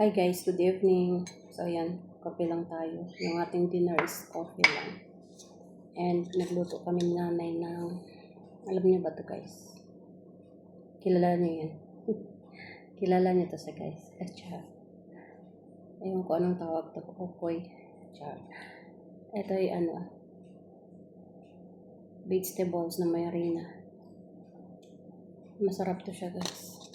Hi guys, good evening. So ayan, kape lang tayo. Yung ating dinner is coffee lang. And nagluto kami ni nanay ng, alam niyo ba to guys? Kilala niyo yan. Kilala niyo to sa guys. Siya, ayun ko anong tawag to, kukoy. Char. Ito ay ano, ah, vegetables na may harina. Masarap to siya guys.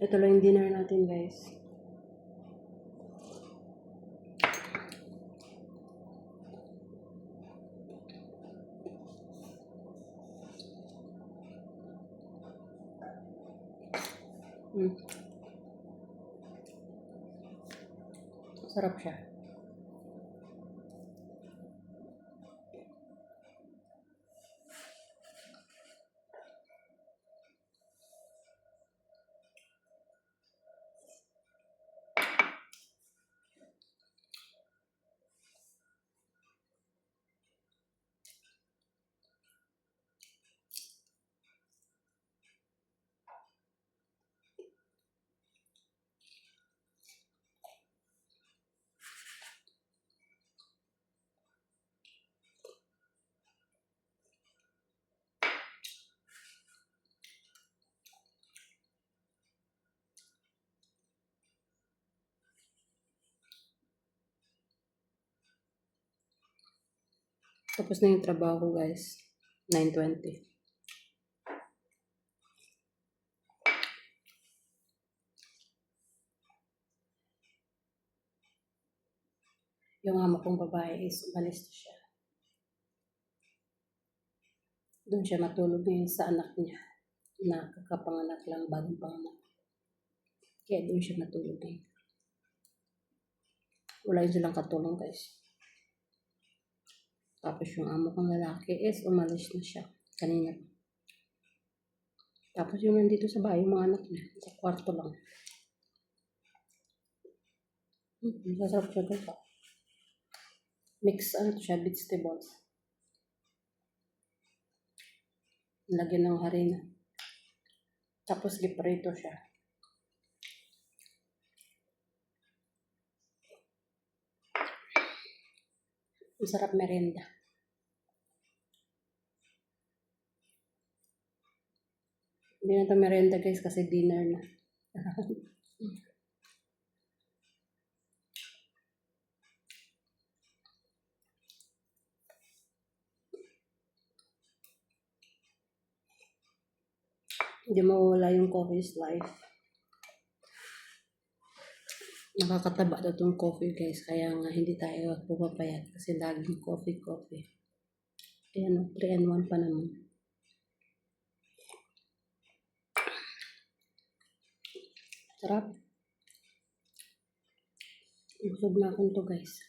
Ito lang yung dinner natin, guys. Mm. Sarap siya. Tapos na yung trabaho ko, guys. 9.20. Yung amo kong babae is umalis siya. Doon siya matulog ngayon sa anak niya na kakapanganak lang, bagong panganak. Kaya doon siya matulog ngayon. Wala yun silang katulong, guys. Tapos yung amo kong lalaki is umalis na siya kanina. Tapos yung nandito sa bahay, yung mga anak niya, sa kwarto lang. Hmm, masarap siya ah. Mix ano siya, vegetables. Lagyan ng harina. Tapos giprito siya. Masarap merenda. Hindi na to merenda guys kasi dinner na. Hindi mawala yung coffee is life. Nakakataba daw tong coffee guys. Kaya nga hindi tayo pumapayat kasi laging coffee, coffee. Ayan o, 3 and 1 pa naman. Sarap. Busog na akong to guys.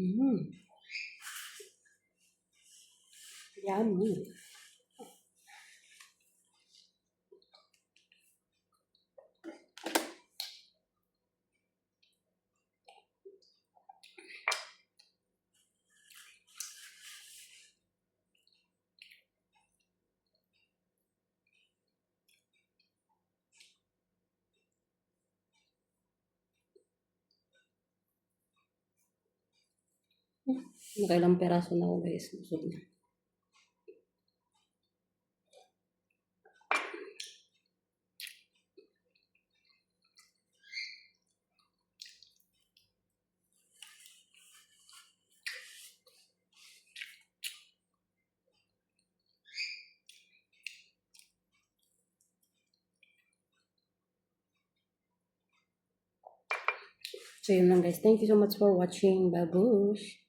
Mm. Yummy. Nakailang peraso na ako guys. Busog na. So yun lang guys. Thank you so much for watching. Babush!